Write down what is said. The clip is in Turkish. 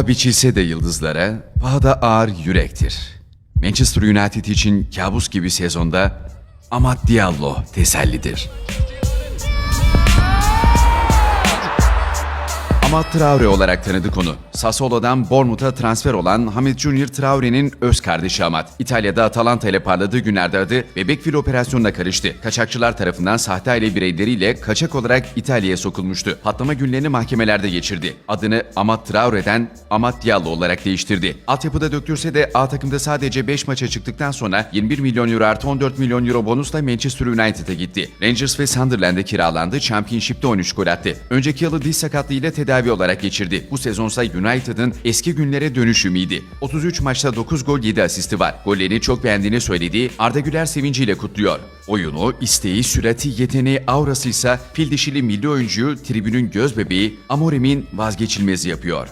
Paha biçilse de yıldızlara, pahada ağır yürektir. Manchester United için kabus gibi sezonda Amad Diallo tesellidir. Amad Traore olarak tanıdık onu. Sassuolo'dan Bournemouth'a transfer olan Hamid Junior Traore'nin öz kardeşi Amad. İtalya'da Atalanta ile parladığı günlerde adı bebek fil operasyonuna karıştı. Kaçakçılar tarafından sahte aile bireyleriyle kaçak olarak İtalya'ya sokulmuştu. Patlama günlerini mahkemelerde geçirdi. Adını Amad Traore'den Amad Diallo olarak değiştirdi. Altyapıda döktürse de A takımda sadece 5 maça çıktıktan sonra 21 milyon euro artı 14 milyon euro bonusla Manchester United'a gitti. Rangers ve Sunderland'e kiralandı, Championship'te 13 gol attı. Önceki yılı diz sakatlığıyla tedavi olarak geçirdi. Bu sezonsa United'ın eski günlere dönüş ümidi. 33 maçta 9 gol 7 asisti var. Gollerini çok beğendiğini söylediği Arda Güler sevinciyle kutluyor. Oyunu, isteği, sürati, yeteneği, aurası ise fil dişili milli oyuncuyu tribünün göz bebeği Amorim'in vazgeçilmezi yapıyor.